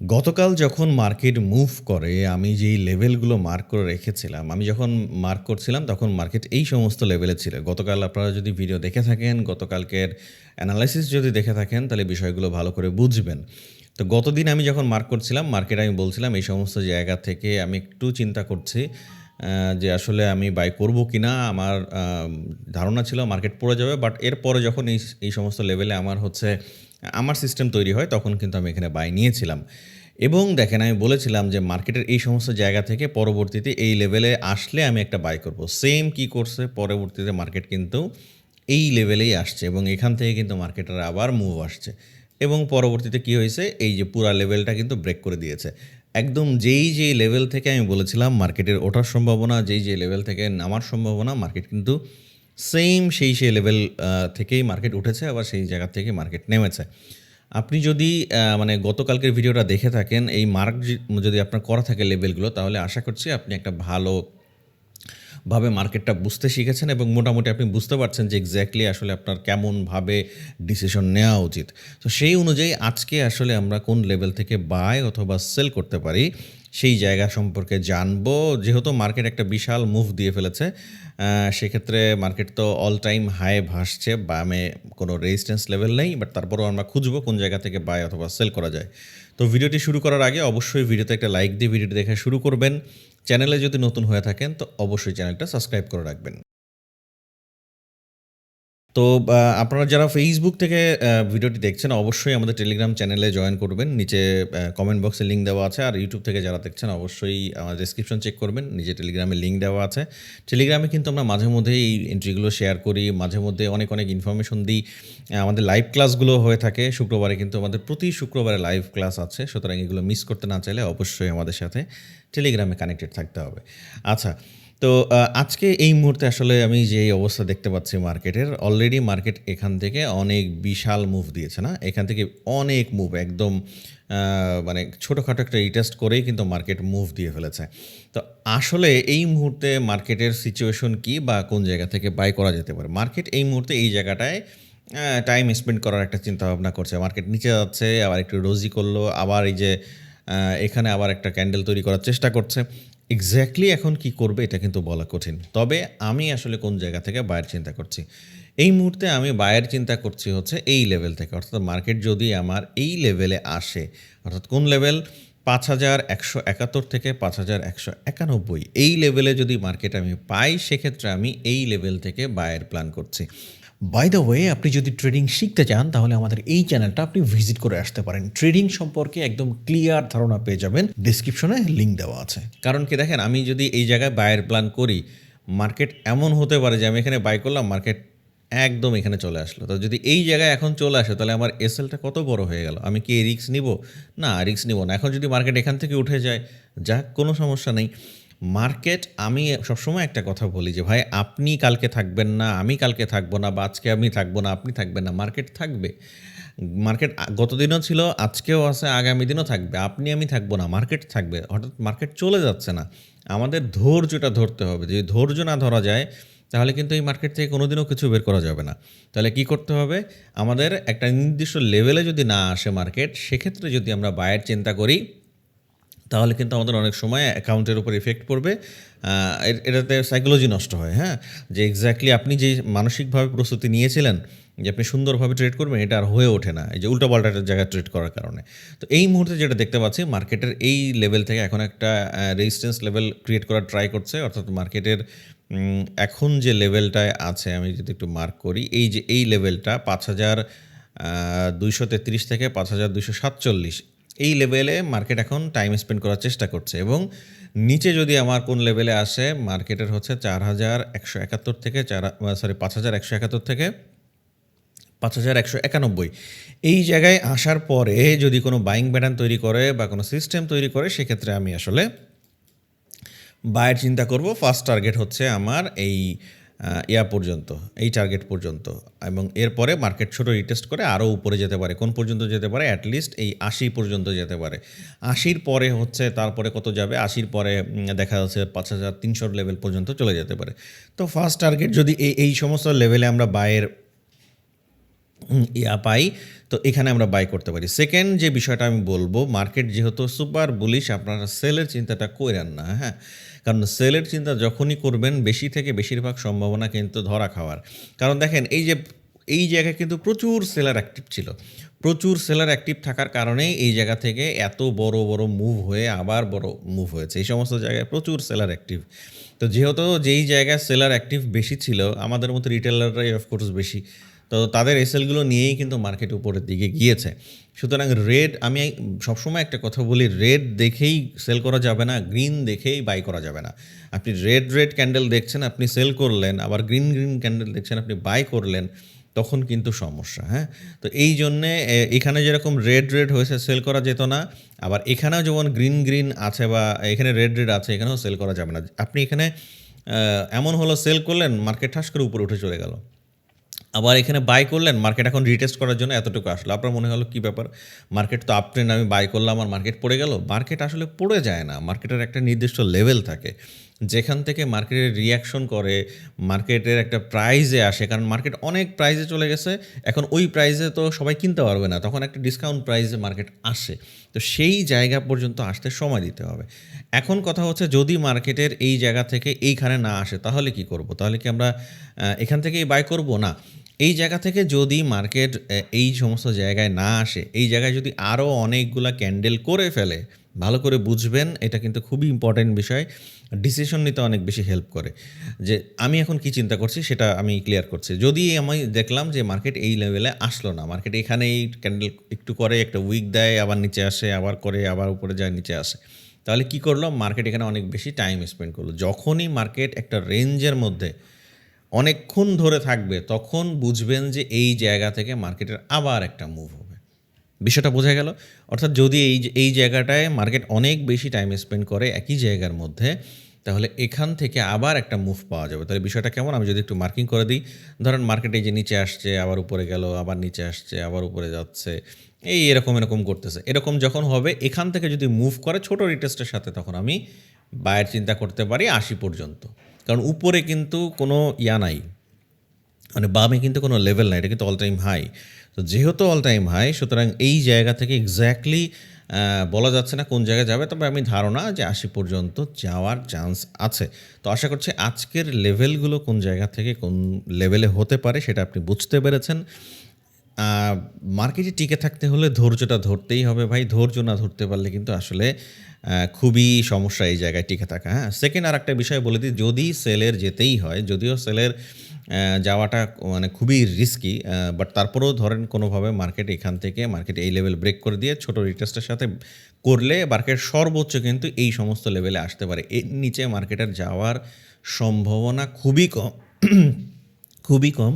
গতকাল যখন market move করে আমি যেই লেভেলগুলো মার্ক করে রেখেছিলাম, আমি যখন মার্ক করছিলাম তখন মার্কেট এই সমস্ত লেভেলে ছিল। গতকাল আপনারা যদি ভিডিও দেখে থাকেন, গতকালকের অ্যানালাইসিস যদি দেখে থাকেন তাহলে বিষয়গুলো ভালো করে বুঝবেন। তো গতদিন আমি যখন মার্ক করছিলাম মার্কেট আমি বলছিলাম এই সমস্ত জায়গা থেকে আমি একটু চিন্তা করছি যে আসলে আমি বাই করব কিনা? আমার ধারণা ছিল মার্কেট পড়ে যাবে। বাট এরপরে যখন এই এই সমস্ত লেভেলে আমার হচ্ছে আমার সিস্টেম তৈরি হয় তখন কিন্তু আমি এখানে বাই নিয়েছিলাম। এবং দেখেন আমি বলেছিলাম যে মার্কেটের এই সমস্ত জায়গা থেকে পরবর্তীতে এই লেভেলে আসলে আমি একটা বাই করব। সেম কি করছে পরবর্তীতে মার্কেট কিন্তু এই লেভেলেই আসছে এবং এখান থেকে কিন্তু মার্কেটের আবার মুভ আসছে। এবং পরবর্তীতে কি হয়েছে? এই যে পুরা লেভেলটা কিন্তু ব্রেক করে দিয়েছে। একদম যেই, যেই লেভেল থেকে আমি বলেছিলাম মার্কেটের ওঠার সম্ভাবনা, যেই, যেই লেভেল থেকে নামার সম্ভাবনা মার্কেট কিন্তু সেইম সেই, সেই লেভেল থেকেই মার্কেট উঠেছে আবার সেই জায়গা থেকে মার্কেট নেমেছে। আপনি যদি মানে গতকালকের ভিডিওটা দেখে থাকেন এই মার্ক যদি আপনার করা থাকে লেভেলগুলো তাহলে আশা করছি আপনি একটা ভালো ভাবে মার্কেটটা বুঝতে শিখেছেন এবং মোটামুটি আপনি বুঝতে পারছেন যে এক্স্যাক্টলি আসলে আপনার কেমনভাবে ডিসিশন নেওয়া উচিত। তো সেই অনুযায়ী আজকে আসলে আমরা কোন লেভেল থেকে বাই অথবা সেল করতে পারি সেই জায়গা সম্পর্কে জানব। যেহেতু মার্কেট একটা বিশাল মুভ দিয়ে ফেলেছে সেক্ষেত্রে মার্কেট তো অল টাইম হাই ভাসছে। বা আমি কোনো রেজিস্ট্যান্স লেভেল নেই। বাট তারপরেও আমরা খুঁজবো কোন জায়গা থেকে বাই অথবা সেল করা যায়। তো ভিডিওটি শুরু করার আগে অবশ্যই ভিডিওতে একটা লাইক দিয়ে ভিডিওটি দেখে শুরু করবেন। চ্যানেলে যদি নতুন হয়ে থাকেন, তো অবশ্যই চ্যানেলটা সাবস্ক্রাইব করে রাখবেন। তো আপনারা যারা Facebook থেকে ভিডিওটি দেখছেন অবশ্যই আমাদের টেলিগ্রাম চ্যানেলে জয়েন করবেন। নিচে কমেন্ট বক্সে লিঙ্ক দেওয়া আছে। আর ইউটিউব থেকে যারা দেখছেন অবশ্যই আমার ডেসক্রিপশন চেক করবেন। নিচে টেলিগ্রামে লিঙ্ক দেওয়া আছে। টেলিগ্রামে কিন্তু আমরা মাঝে মধ্যেই এই এন্ট্রিগুলো শেয়ার করি। মাঝে মধ্যে অনেক, অনেক ইনফরমেশন দিই। আমাদের লাইভ ক্লাসগুলো হয়ে থাকে। শুক্রবারে কিন্তু আমাদের প্রতি শুক্রবারে লাইভ ক্লাস আছে। সুতরাং এগুলো মিস করতে না চাইলে অবশ্যই আমাদের সাথে টেলিগ্রামে কানেক্টেড থাকতে হবে। আচ্ছা তো আজকে এই মুহূর্তে আসলে আমি যেই অবস্থা দেখতে পাচ্ছি মার্কেটের অলরেডি মার্কেট এখান থেকে অনেক বিশাল মুভ দিয়েছে না? এখান থেকে অনেক মুভ একদম মানে ছোটোখাটো একটা রিটেস্ট করেই কিন্তু মার্কেট মুভ দিয়ে ফেলেছে। তো আসলে এই মুহূর্তে মার্কেটের সিচুয়েশন কি বা কোন জায়গা থেকে বাই করা যেতে পারে? মার্কেট এই মুহূর্তে এই জায়গাটায় টাইম স্পেন্ড করার একটা চিন্তাভাবনা করছে। মার্কেট নিচে যাচ্ছে, আবার একটু ডোজি করল। আবার এই যে এখানে আবার একটা ক্যান্ডেল তৈরি করার চেষ্টা করছে। এক্সাক্টলি এখন কি করবে এটা কিন্তু বলা কঠিন। তবে আমি আসলে কোন জায়গা থেকে বায়ের চিন্তা করছি। এই মুহূর্তে আমি বায়ের চিন্তা করছি হচ্ছে এই লেভেল থেকে। অর্থাৎ মার্কেট যদি আমার এই লেভেলে আসে, অর্থাৎ কোন লেভেল? ৫,১৭১ থেকে ৫,১৯১ এই লেভেলে যদি মার্কেট আমি পাই সেক্ষেত্রে আমি এই লেভেল থেকে বায়ের প্ল্যান করছি। বাই দ্য ওয়ে আপনি যদি ট্রেডিং শিখতে চান তাহলে আমাদের এই চ্যানেলটা আপনি ভিজিট করে আসতে পারেন। ট্রেডিং সম্পর্কে একদম ক্লিয়ার ধারণা পেয়ে যাবেন। ডেসক্রিপশনে লিঙ্ক দেওয়া আছে। কারণ কি দেখেন আমি যদি এই জায়গায় বায়ের প্ল্যান করি, মার্কেট এমন হতে পারে যে আমি এখানে বাই করলাম মার্কেট একদম এখানে চলে আসলো। তো যদি এই জায়গায় এখন চলে আসে তাহলে আমার এসএলটা কত বড় হয়ে গেল? আমি কি রিস্ক নিব না রিক্স নিবো না। এখন যদি মার্কেট এখান থেকে উঠে যায়, যাক কোনো সমস্যা নেই। মার্কেট আমি সবসময় একটা কথা বলি যে ভাই আপনি কালকে থাকবেন না, আমি কালকে থাকব না বা আজকে আমি থাকব না, আপনি থাকবেন না। মার্কেট থাকবে। মার্কেট গতদিনও ছিল, আজকেও আছে, আগামী দিনও থাকবে। আপনি আমি থাকব না, মার্কেট থাকবে। হঠাৎ মার্কেট চলে যাচ্ছে না। আমাদের ধৈর্যটা ধরতে হবে। যদি ধৈর্য না ধরা যায় তাহলে কিন্তু এই মার্কেট থেকে কোনোদিনও কিছু বের করা যাবে না। তাহলে কি করতে হবে? আমাদের একটা নির্দিষ্ট লেভেলে যদি না আসে মার্কেট সেক্ষেত্রে যদি আমরা বায়ের চিন্তা করি তাহলে কিন্তু আমাদের অনেক সময় অ্যাকাউন্টের উপর ইফেক্ট পড়বে। এটাতে সাইকোলজি নষ্ট হয়, হ্যাঁ? যে এক্স্যাক্টলি আপনি যে মানসিকভাবে প্রস্তুতি নিয়েছিলেন যে আপনি সুন্দরভাবে ট্রেড করবেন এটা আর হয়ে ওঠে না। এই যে উল্টাপাল্টা জায়গায় ট্রেড করার কারণে। তো এই মুহূর্তে যেটা দেখতে পাচ্ছি মার্কেটের এই লেভেল থেকে এখন একটা রেজিস্ট্যান্স লেভেল ক্রিয়েট করার ট্রাই করছে। অর্থাৎ মার্কেটের এখন যে লেভেলটায় আছে আমি যদি একটু মার্ক করি, এই যে এই লেভেলটা ৫,০০০ আ ২৩৩ থেকে ৫,২৪৭ এই লেভেলে মার্কেট এখন টাইম স্পেন্ড করার চেষ্টা করছে এবং নিচে যদি আমার কোন লেভেলে আসে মার্কেটের হচ্ছে ৪,১৭১ থেকে চার সরি ৫,১৭১ থেকে ৫,১৯১ এই জায়গায় আসার পরে যদি কোনো বাইং প্যাটার্ন তৈরি করে বা কোনো সিস্টেম তৈরি করে সেক্ষেত্রে আমি আসলে বায়ের চিন্তা করব। ফার্স্ট টার্গেট হচ্ছে আমার এই ইয়া পর্যন্ত, এই টার্গেট পর্যন্ত এবং এরপরে মার্কেট ছোটো রিটেস্ট করে আরও উপরে যেতে পারে। কোন পর্যন্ত যেতে পারে? অ্যাটলিস্ট লিস্ট এই ৮০ পর্যন্ত যেতে পারে। ৮০ পরে হচ্ছে তারপরে কত যাবে? ৮০ পরে দেখা যাচ্ছে ৫,৩০০ লেভেল পর্যন্ত চলে যেতে পারে। তো ফার্স্ট টার্গেট যদি এই, এই সমস্ত লেভেলে আমরা বায়ের ইয়া পাই, তো এখানে আমরা বাই করতে পারি। সেকেন্ড যে বিষয়টা আমি বলব মার্কেট যেহেতু সুপার বুলিশ আপনারা সেলের চিন্তাটা করেন না হ্যাঁ? কারণ সেলের চিন্তা যখনই করবেন, বেশি থেকে বেশিরভাগ সম্ভাবনা কিন্তু ধরা খাওয়ার। কারণ দেখেন, এই যে, এই জায়গায় কিন্তু প্রচুর সেলার অ্যাক্টিভ ছিল। প্রচুর সেলার অ্যাক্টিভ থাকার কারণেই এই জায়গা থেকে এত বড় বড় মুভ হয়ে আবার বড় মুভ হয়েছে। এই সমস্ত জায়গায় প্রচুর সেলার অ্যাক্টিভ তো যেহেতু যেই জায়গায় সেলার অ্যাক্টিভ বেশি ছিল, আমাদের মতো রিটেলাররাই অফকোর্স বেশি। তো তাদের এসএলগুলো নিয়েই কিন্তু মার্কেট উপরের দিকে গিয়েছে। সুতরাং রেড, আমি সবসময় একটা কথা বলি, রেড দেখেই সেল করা যাবে না, গ্রিন দেখেই বাই করা যাবে না। আপনি রেড রেড ক্যান্ডেল দেখছেন, আপনি সেল করলেন, আবার গ্রিন গ্রিন ক্যান্ডেল দেখছেন, আপনি বাই করলেন, তখন কিন্তু সমস্যা হ্যাঁ? তো এই জন্যে এখানে যেরকম রেড রেড হয়েছে, সেল করা যেত না, আবার এখানেও যেমন গ্রিন গ্রিন আছে বা এখানে রেড রেড আছে, এখানেও সেল করা যাবে না। আপনি এখানে এমন হলো সেল করলেন, মার্কেট ঠাস করে উপরে উঠে চলে গেল। আবার এখানে বাই করলেন মার্কেট এখন রিটেস্ট করার জন্য এতটুকু আসলো। আপনার মনে হলো কী ব্যাপার? মার্কেট তো আপ আমি বাই করলাম আর মার্কেট পড়ে গেল? মার্কেট আসলে পড়ে যায় না। মার্কেটের একটা নির্দিষ্ট লেভেল থাকে। যেখান থেকে মার্কেটের রিয়াকশন করে মার্কেটের একটা প্রাইজে আসে, কারণ মার্কেট অনেক প্রাইজে চলে গেছে, এখন ওই প্রাইজে তো সবাই কিনতে পারবে না, তখন একটা ডিসকাউন্ট প্রাইজে মার্কেট আসে। তো সেই জায়গা পর্যন্ত আসতে সময় দিতে হবে। এখন কথা হচ্ছে যদি মার্কেটের এই জায়গা থেকে এইখানে না আসে, তাহলে কি করব? তাহলে কি আমরা এখান থেকেই বাই করব? না। এই জায়গা থেকে যদি মার্কেট এই সমস্ত জায়গায় না আসে, এই জায়গায় যদি আরও অনেকগুলা ক্যান্ডেল করে ফেলে ভালো করে বুঝবেন, এটা কিন্তু খুবই ইম্পর্ট্যান্ট বিষয়। ডিসিশন নিতে অনেক বেশি হেল্প করে। যে আমি এখন কি চিন্তা করছি সেটা আমি ক্লিয়ার করছি। যদি আমি দেখলাম যে মার্কেট এই লেভেলে আসলো না মার্কেট এখানেই ক্যান্ডেল একটু করে, একটা উইক দেয়, আবার নিচে আসে, আবার করে, আবার উপরে যায়, নিচে আসে। তাহলে কি করল? মার্কেট এখানে অনেক বেশি টাইম স্পেন্ড করল। যখনই মার্কেট একটা রেঞ্জের মধ্যে অনেকক্ষণ ধরে থাকবে, তখন বুঝবেন যে এই জায়গা থেকে মার্কেটের আবার একটা মুভ হবে। বিষয়টা বোঝা গেল। অর্থাৎ যদি এই এই জায়গাটায় মার্কেট অনেক বেশি টাইম স্পেন্ড করে একই জায়গার মধ্যে, তাহলে এখান থেকে আবার একটা মুভ পাওয়া যাবে। তাহলে বিষয়টা কেমন? আমি যদি একটু মার্কিং করে দিই। ধরেন মার্কেট এই যে নিচে আসছে, আবার উপরে গেল, আবার নিচে আসছে, আবার উপরে যাচ্ছে, এই এরকম এরকম করতেছে। এরকম যখন হবে, এখান থেকে যদি মুভ করে ছোট রিটেস্টের সাথে, তখন আমি বায়ের চিন্তা করতে পারি আশি পর্যন্ত। কারণ উপরে কিন্তু কোনো ইয়া নাই। মানে বামে কিন্তু কোনো লেভেল নাই, এটা কিন্তু অল টাইম হাই তো যেহেতু অল টাইম হাই সুতরাং এই জায়গা থেকে এক্স্যাক্টলি বলা যাচ্ছে না কোন জায়গায় যাবে, তবে আমি ধারণা যে আশি পর্যন্ত যাওয়ার চান্স আছে। তো আশা করছি আজকের লেভেলগুলো কোন জায়গা থেকে কোন লেভেলে হতে পারে সেটা আপনি বুঝতে পেরেছেন। মার্কেটে টিকে থাকতে হলে ধৈর্যটা ধরতেই হবে ভাই, ধৈর্য না ধরতে পারলে কিন্তু আসলে খুবই সমস্যা এই জায়গায় টিকে থাকা হ্যাঁ? সেকেন্ড আর একটা বিষয় বলে দিই, যদি সেলের যেতেই হয়, যদিও সেলের যাওয়াটা মানে খুবই রিস্কি বাট তারপরেও ধরেন কোনোভাবে মার্কেট এখান থেকে মার্কেট এই লেভেল ব্রেক করে দিয়ে ছোটো রিটেস্টের সাথে করলে মার্কেট সর্বোচ্চ কিন্তু এই সমস্ত লেভেলে আসতে পারে। এর নিচে মার্কেটের যাওয়ার সম্ভাবনা খুবই কম। খুবই কম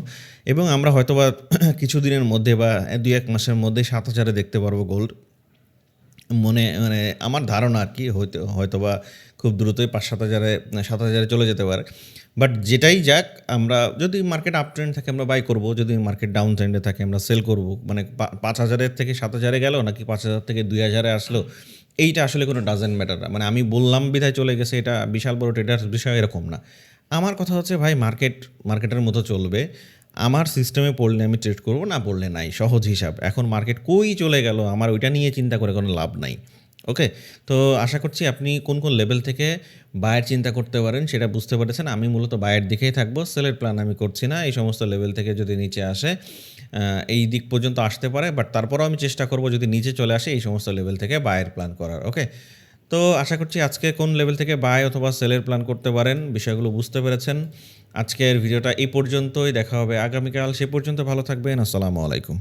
এবং আমরা হয়তোবা কিছুদিনের মধ্যে বা দু এক মাসের মধ্যে সাত হাজারে দেখতে পারব গোল্ড মনে মানে আমার ধারণা আর কি, হয়তো, হয়তোবা খুব দ্রুতই পাঁচ সাত হাজারে সাত হাজারে চলে যেতে পারে। বাট যেটাই যাক, আমরা যদি মার্কেট আপ ট্রেন্ড থাকে, আমরা বাই করব। যদি মার্কেট ডাউন ট্রেন্ডে থাকে, আমরা সেল করব। মানে পাঁচ হাজারের থেকে সাত হাজারে গেল নাকি পাঁচ হাজার থেকে দুই হাজারে আসলো, এইটা আসলে কোনো ডাজেন্ট ম্যাটার না। মানে আমি বললাম বিধায় চলে গেছে, এটা বিশাল বড় ট্রেডার্স বিষয় এরকম না। আমার কথা হচ্ছে ভাই মার্কেট মার্কেটের মতো চলবে। আমার সিস্টেমে পড়লে আমি ট্রেড করব, না পড়লে নাই, সহজ হিসাব। এখন মার্কেট কই চলে গেল, আমার ওইটা নিয়ে চিন্তা করে কোনো লাভ নাই। ওকে তো আশা করছি আপনি কোন কোন লেভেল থেকে বায়ের চিন্তা করতে পারেন সেটা বুঝতে পেরেছেন। আমি মূলত বায়ের দিকেই থাকব সেলের প্ল্যান আমি করছি না, এই সমস্ত লেভেল থেকে যদি নিচে আসে এই দিক পর্যন্ত আসতে পারে বাট তারপরেও আমি চেষ্টা করব যদি নিচে চলে আসে, এই সমস্ত লেভেল থেকে বায়ের প্ল্যান করার। ওকে তো আশা করছি আজকে কোন লেভেল থেকে বাই অথবা সেলের প্ল্যান করতে পারেন, বিষয়গুলো বুঝতে পেরেছেন। আজকের ভিডিওটা এই পর্যন্তই, দেখা হবে আগামীকাল, সে পর্যন্ত ভালো থাকবেন, আসসালামু আলাইকুম।